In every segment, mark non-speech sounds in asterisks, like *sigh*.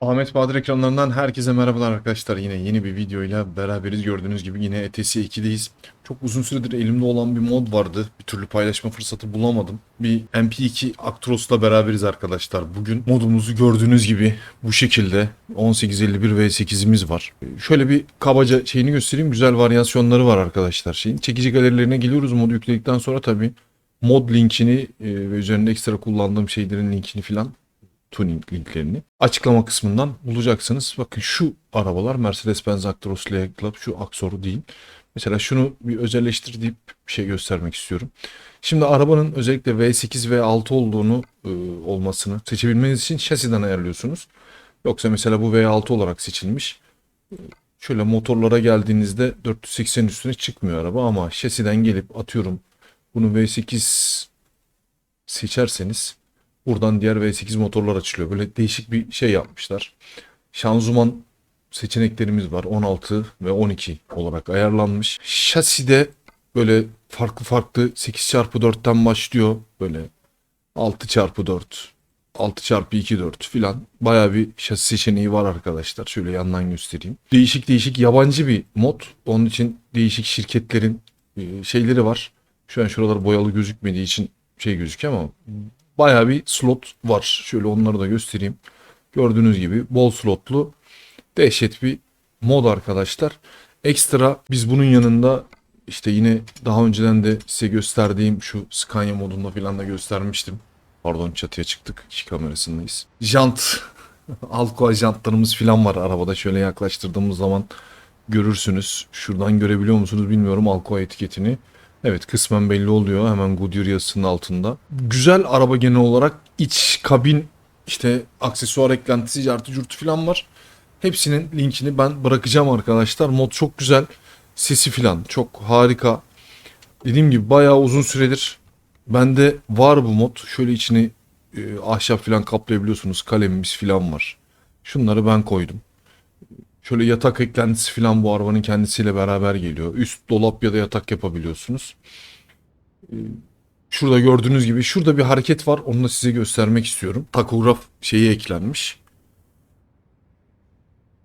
Ahmet Bahadır ekranlarından herkese merhabalar arkadaşlar. Yine yeni bir videoyla beraberiz. Gördüğünüz gibi yine ETS 2'deyiz. Çok uzun süredir elimde olan bir mod vardı. Bir türlü paylaşma fırsatı bulamadım. Bir MP2 Actros'la beraberiz arkadaşlar. Bugün modumuzu gördüğünüz gibi bu şekilde 1851 V8'imiz var. Şöyle bir kabaca şeyini göstereyim. Güzel varyasyonları var arkadaşlar. Şeyin çekici galerilerine geliyoruz. Modu yükledikten sonra tabii mod linkini e, ve üzerinde ekstra kullandığım şeylerin linkini falan tuning linklerini açıklama kısmından bulacaksınız. Bakın şu arabalar Mercedes-Benz Actros L Club şu Axor değil. Mesela şunu bir özelleştir deyip bir şey göstermek istiyorum. Şimdi arabanın özellikle V8 ve 6 olduğunu e, olmasını seçebilmeniz için şasiden ayarlıyorsunuz. Yoksa mesela bu V6 olarak seçilmiş. Şöyle motorlara geldiğinizde 480 üstüne çıkmıyor araba ama şasiden gelip atıyorum bunu V8 seçerseniz Buradan diğer V8 motorlar açılıyor. Böyle değişik bir şey yapmışlar. Şanzıman seçeneklerimiz var. 16 ve 12 olarak ayarlanmış. Şaside böyle farklı farklı 8x4'ten başlıyor. Böyle 6x4, 6x2 4 filan. Baya bir şasi seçeneği var arkadaşlar. Şöyle yandan göstereyim. Değişik değişik yabancı bir mod. Onun için değişik şirketlerin e, şeyleri var. Şu an şuralar boyalı gözükmediği için şey gözüküyor ama Bayağı bir slot var. Şöyle onları da göstereyim. Gördüğünüz gibi bol slotlu dehşet bir mod arkadaşlar. Ekstra biz bunun yanında işte yine daha önceden de size gösterdiğim şu Scania modunda falan da göstermiştim. Pardon çatıya çıktık. İki kamerasındayız. Jant. *laughs* Alkoa jantlarımız falan var arabada. Şöyle yaklaştırdığımız zaman görürsünüz. Şuradan görebiliyor musunuz bilmiyorum Alkoa etiketini. Evet kısmen belli oluyor hemen Goodyear yazısının altında. Güzel araba genel olarak iç kabin işte aksesuar eklentisi cartı curtu falan var. Hepsinin linkini ben bırakacağım arkadaşlar. Mod çok güzel. Sesi falan çok harika. Dediğim gibi bayağı uzun süredir bende var bu mod. Şöyle içini e, ahşap falan kaplayabiliyorsunuz. Kalemimiz falan var. Şunları ben koydum. Şöyle yatak eklentisi falan bu arabanın kendisiyle beraber geliyor. Üst dolap ya da yatak yapabiliyorsunuz. Ee, Şurada gördüğünüz gibi şurada bir hareket var. Onu da size göstermek istiyorum. Takograf şeyi eklenmiş.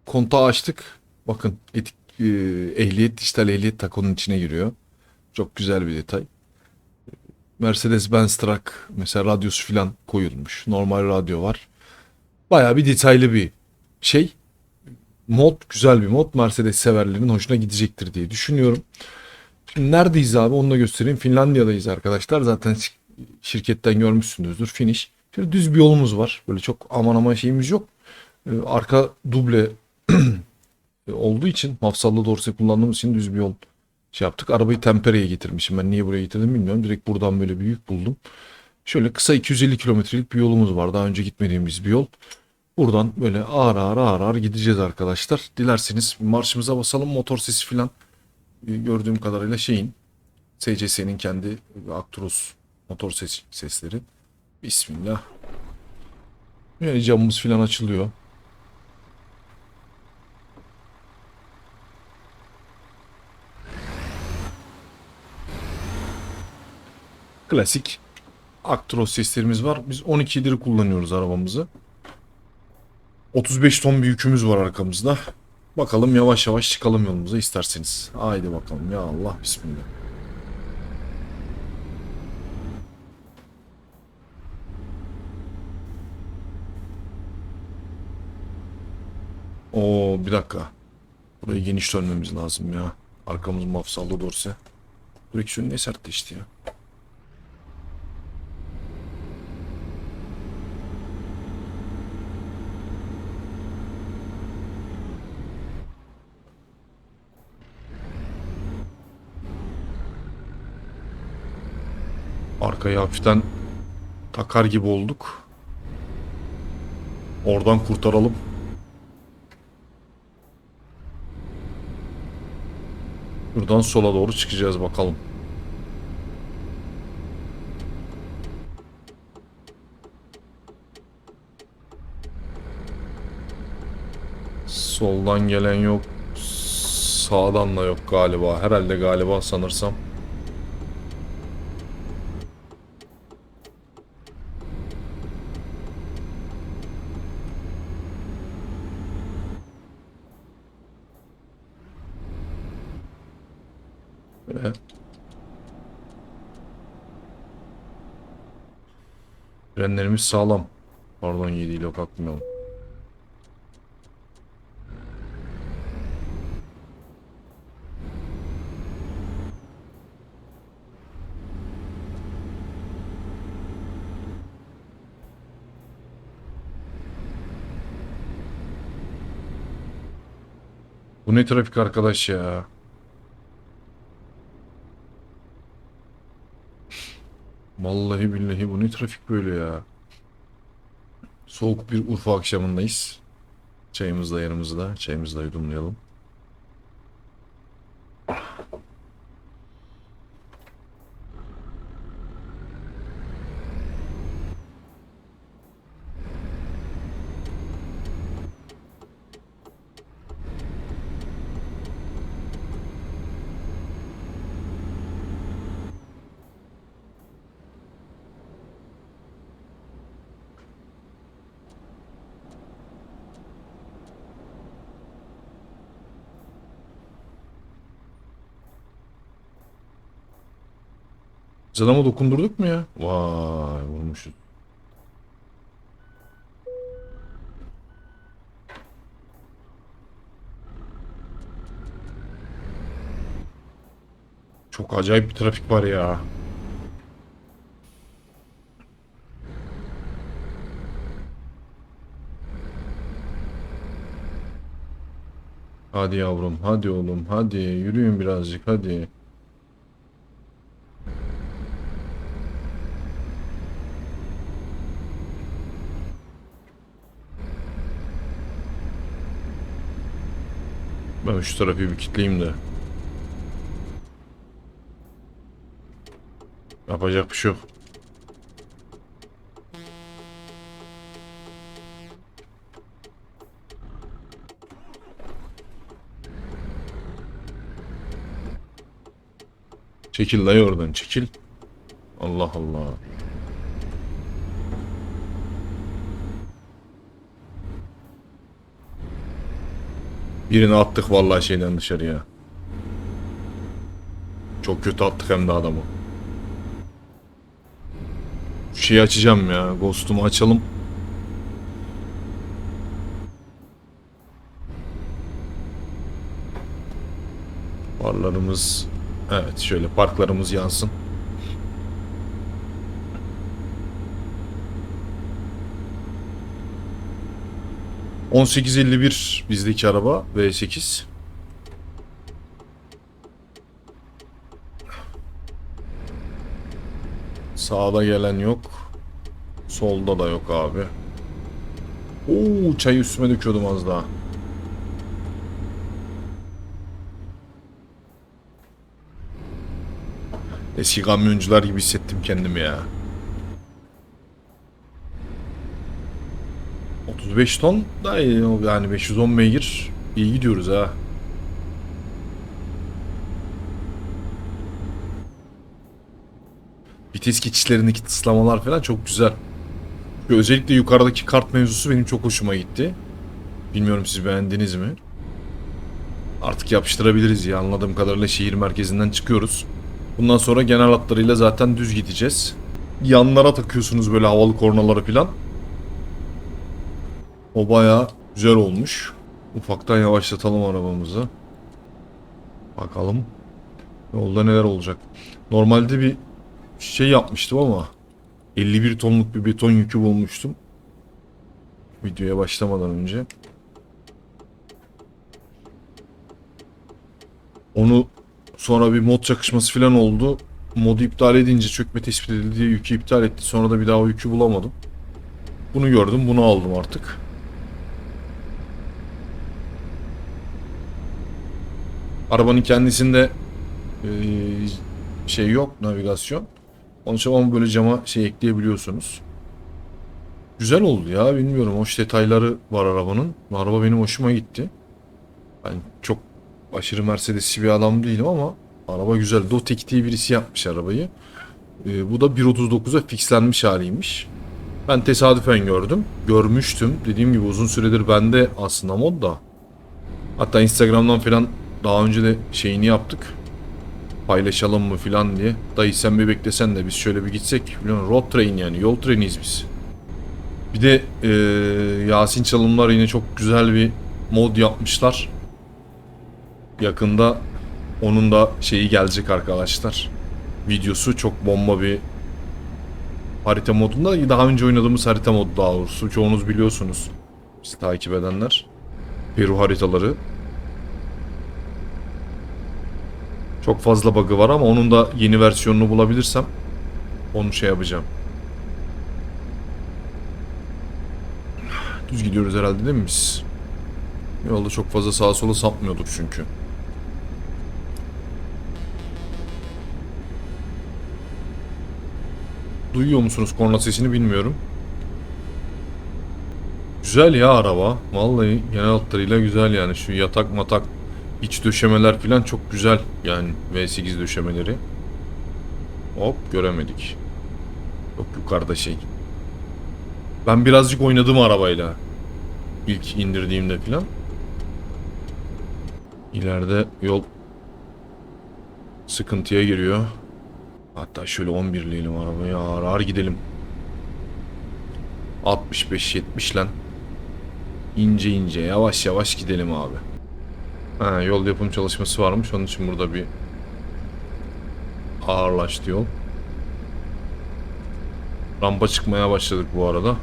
Kontağı açtık. Bakın etik, e, ehliyet, dijital ehliyet takonun içine giriyor. Çok güzel bir detay. Mercedes-Benz Truck mesela radyosu falan koyulmuş. Normal radyo var. Bayağı bir detaylı bir şey mod güzel bir mod. Mercedes severlerin hoşuna gidecektir diye düşünüyorum. Şimdi neredeyiz abi onu da göstereyim. Finlandiya'dayız arkadaşlar. Zaten şirketten görmüşsünüzdür. Finish. Şöyle düz bir yolumuz var. Böyle çok aman aman şeyimiz yok. Ee, arka duble *clears throat* olduğu için mafsallı dorse kullandığımız için düz bir yol şey yaptık. Arabayı Tempere'ye getirmişim. Ben niye buraya getirdim bilmiyorum. Direkt buradan böyle büyük buldum. Şöyle kısa 250 kilometrelik bir yolumuz var. Daha önce gitmediğimiz bir yol. Buradan böyle ağır ağır ağır ağır gideceğiz arkadaşlar. Dilerseniz marşımıza basalım. Motor sesi falan e, gördüğüm kadarıyla şeyin SCS'nin kendi Actros motor ses, sesleri. Bismillah. Yani camımız falan açılıyor. Klasik Actros seslerimiz var. Biz 12'leri kullanıyoruz arabamızı. 35 ton bir yükümüz var arkamızda. Bakalım yavaş yavaş çıkalım yolumuza isterseniz. Haydi bakalım ya Allah bismillah. Oo bir dakika. Burayı geniş dönmemiz lazım ya. Arkamız mafsallı dorse. Direksiyon ne sertleşti ya. Arkaya hafiften takar gibi olduk. Oradan kurtaralım. Buradan sola doğru çıkacağız bakalım. Soldan gelen yok. Sağdan da yok galiba. Herhalde galiba sanırsam. Be. Frenlerimiz sağlam. Pardon 7 ile kalkmayalım. Bu ne trafik arkadaş ya? Vallahi billahi bu ne trafik böyle ya? Soğuk bir Urfa akşamındayız. Çayımız da yanımızda. Çayımızı da yudumlayalım. Biz adama dokundurduk mu ya? Vay vurmuşuz. Çok acayip bir trafik var ya. Hadi yavrum, hadi oğlum, hadi yürüyün birazcık, hadi. Şu trafiği bir kilitleyeyim de. Yapacak bir şey yok. Çekil dayı oradan çekil. Allah Allah. Birini attık vallahi şeyden dışarıya. Çok kötü attık hem de adamı. Şeyi açacağım ya. Ghost'umu açalım. Farlarımız Evet şöyle parklarımız yansın. ...1851 bizdeki araba V8. Sağda gelen yok. Solda da yok abi. Oo çayı üstüme döküyordum az daha. Eski kamyoncular gibi hissettim kendimi ya. 35 ton da yani 510 beygir iyi gidiyoruz ha. Vites geçişlerindeki tıslamalar falan çok güzel. Özellikle yukarıdaki kart mevzusu benim çok hoşuma gitti. Bilmiyorum siz beğendiniz mi? Artık yapıştırabiliriz ya anladığım kadarıyla şehir merkezinden çıkıyoruz. Bundan sonra genel hatlarıyla zaten düz gideceğiz. Yanlara takıyorsunuz böyle havalı kornaları falan. O baya güzel olmuş. Ufaktan yavaşlatalım arabamızı. Bakalım. Yolda neler olacak. Normalde bir şey yapmıştım ama 51 tonluk bir beton yükü bulmuştum. Videoya başlamadan önce. Onu sonra bir mod çakışması falan oldu. Modu iptal edince çökme tespit edildi diye yükü iptal etti. Sonra da bir daha o yükü bulamadım. Bunu gördüm, bunu aldım artık. Arabanın kendisinde eee, şey yok, navigasyon. Onun için ama böyle cama şey ekleyebiliyorsunuz. Güzel oldu ya bilmiyorum. Hoş detayları var arabanın. Araba benim hoşuma gitti. Ben çok aşırı Mercedes'li bir adam değilim ama araba güzel. Dotek diye birisi yapmış arabayı. Ee, bu da 1.39'a fixlenmiş haliymiş. Ben tesadüfen gördüm. Görmüştüm. Dediğim gibi uzun süredir bende aslında mod da. Hatta Instagram'dan falan daha önce de şeyini yaptık. paylaşalım mı filan diye. Dayı sen bir beklesen de biz şöyle bir gitsek. Biliyorsun road train yani yol treniyiz biz. Bir de eee, Yasin Çalımlar yine çok güzel bir mod yapmışlar. Yakında onun da şeyi gelecek arkadaşlar. Videosu çok bomba bir harita modunda. Daha önce oynadığımız harita modu daha doğrusu. Çoğunuz biliyorsunuz. Bizi takip edenler. Peru haritaları. Çok fazla bug'ı var ama onun da yeni versiyonunu bulabilirsem onu şey yapacağım. Düz gidiyoruz herhalde değil mi biz? Yolda çok fazla sağa sola sapmıyorduk çünkü. Duyuyor musunuz korna sesini bilmiyorum. Güzel ya araba. Vallahi genel hatlarıyla güzel yani. Şu yatak matak iç döşemeler falan çok güzel. Yani V8 döşemeleri. Hop göremedik. Yok yukarıda şey. Ben birazcık oynadım arabayla. İlk indirdiğimde falan. İleride yol sıkıntıya giriyor. Hatta şöyle 11'leyelim arabayı ağır ağır gidelim. 65-70 lan. İnce ince yavaş yavaş gidelim abi. Ha, yol yapım çalışması varmış. Onun için burada bir ağırlaştı yol. Rampa çıkmaya başladık bu arada.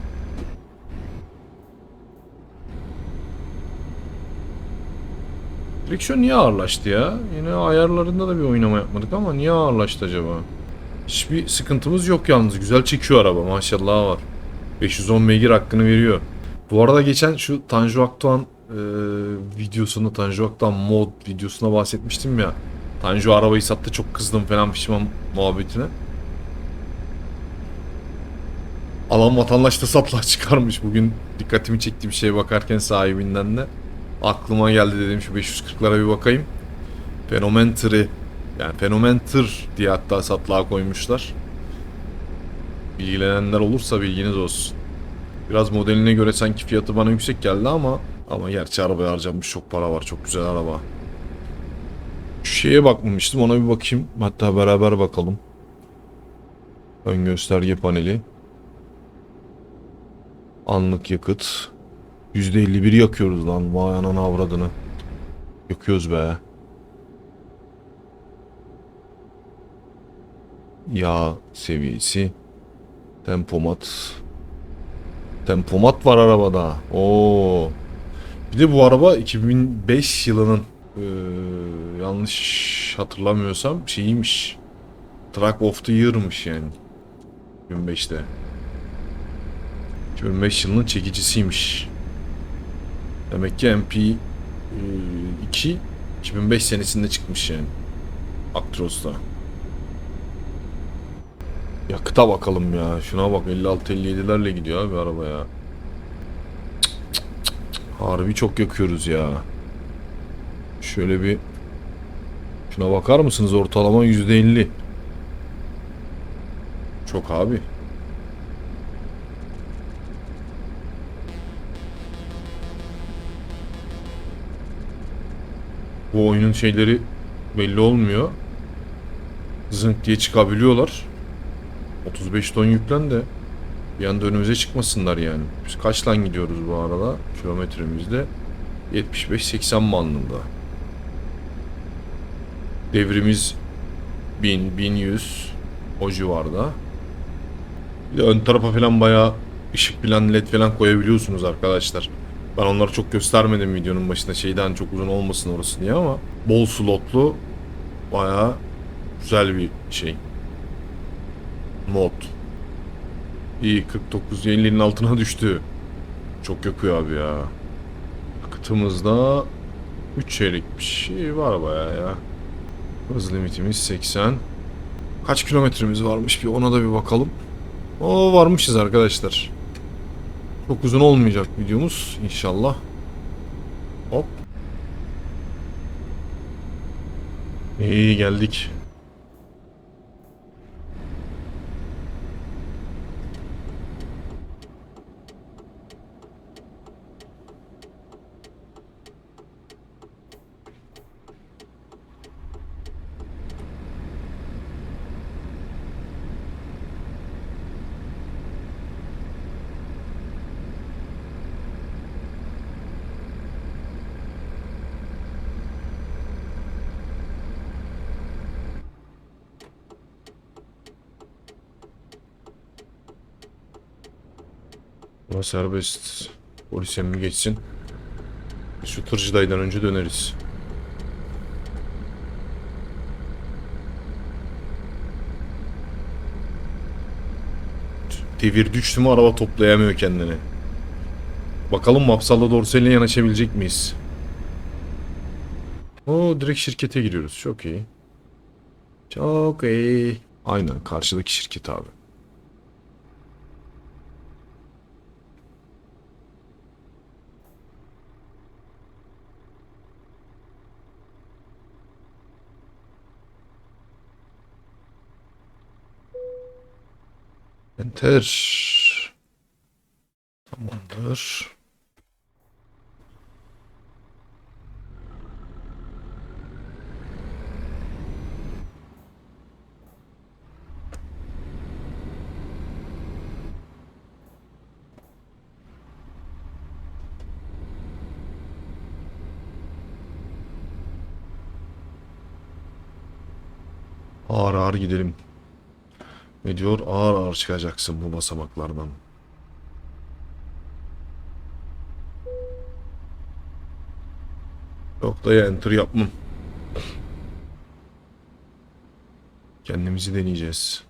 Direksiyon niye ağırlaştı ya? Yine ayarlarında da bir oynama yapmadık ama niye ağırlaştı acaba? Hiçbir sıkıntımız yok yalnız. Güzel çekiyor araba maşallah var. 510 beygir hakkını veriyor. Bu arada geçen şu Tanju Akdoğan e, videosunda Tanju Akdoğan mod videosuna bahsetmiştim ya. Tanju arabayı sattı çok kızdım falan pişman muhabbetine. Alan vatandaş da satla çıkarmış. Bugün dikkatimi çekti bir şeye bakarken sahibinden de. Aklıma geldi dedim şu 540'lara bir bakayım. Fenomen tırı. Yani fenomen tır diye hatta satlığa koymuşlar. Bilgilenenler olursa bilginiz olsun. Biraz modeline göre sanki fiyatı bana yüksek geldi ama ama gerçi arabaya harcanmış çok para var. Çok güzel araba. Şu şeye bakmamıştım ona bir bakayım. Hatta beraber bakalım. Ön gösterge paneli. Anlık yakıt. %51 yakıyoruz lan. Vay ananı avradını. Yakıyoruz be. Yağ seviyesi. Tempomat. Tempomat var arabada. Oo. Bir de bu araba 2005 yılının eee, yanlış hatırlamıyorsam şeyiymiş. Truck of the Year'mış yani. 2005'te. 2005 yılının çekicisiymiş. Demek ki MP eee, 2 2005 senesinde çıkmış yani. Actros'ta. Yakıta bakalım ya. Şuna bak 56-57'lerle gidiyor abi araba ya. Harbi çok yakıyoruz ya. Şöyle bir Şuna bakar mısınız? Ortalama %50. Çok abi. Bu oyunun şeyleri belli olmuyor. Zınk diye çıkabiliyorlar. 35 ton yüklen de bir anda önümüze çıkmasınlar yani. Biz kaçtan gidiyoruz bu arada? Kilometremizde 75-80 bandında. Devrimiz 1000, 1100 o civarda. Bir de ön tarafa falan bayağı ışık falan led falan koyabiliyorsunuz arkadaşlar. Ben onları çok göstermedim videonun başında şeyden çok uzun olmasın orası diye ama bol slotlu bayağı güzel bir şey. Mod. İyi 49 50'nin altına düştü. Çok yakıyor abi ya. Akıtımızda 3 çeyrekmiş. İyi var bayağı ya. Hız limitimiz 80. Kaç kilometremiz varmış bir ona da bir bakalım. O varmışız arkadaşlar. Çok uzun olmayacak videomuz inşallah. Hop. İyi geldik. Buna serbest. Polis emmi geçsin. Şu tırcı dayıdan önce döneriz. Devir düştü mü araba toplayamıyor kendini. Bakalım Mapsal'la Dorsel'e yanaşabilecek miyiz? Oo direkt şirkete giriyoruz. Çok iyi. Çok iyi. Aynen karşıdaki şirket abi. Enter. Tamamdır. Ağır ağır gidelim. Ne diyor? Ağır ağır çıkacaksın bu basamaklardan. Da enter yapmam. Kendimizi deneyeceğiz.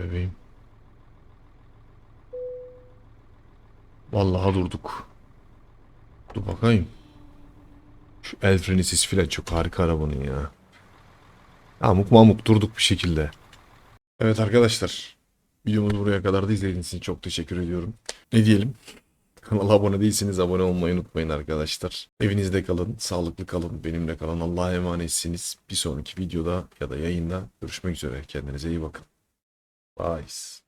Bebeğim. Vallahi durduk. Dur bakayım. Şu el freni sesi filan çok harika arabanın ya. Amuk mamuk durduk bir şekilde. Evet arkadaşlar. Videomuz buraya kadar da izlediğiniz için çok teşekkür ediyorum. Ne diyelim? Kanala abone değilseniz abone olmayı unutmayın arkadaşlar. Evinizde kalın, sağlıklı kalın, benimle kalın. Allah'a emanetsiniz. Bir sonraki videoda ya da yayında görüşmek üzere. Kendinize iyi bakın. Nice.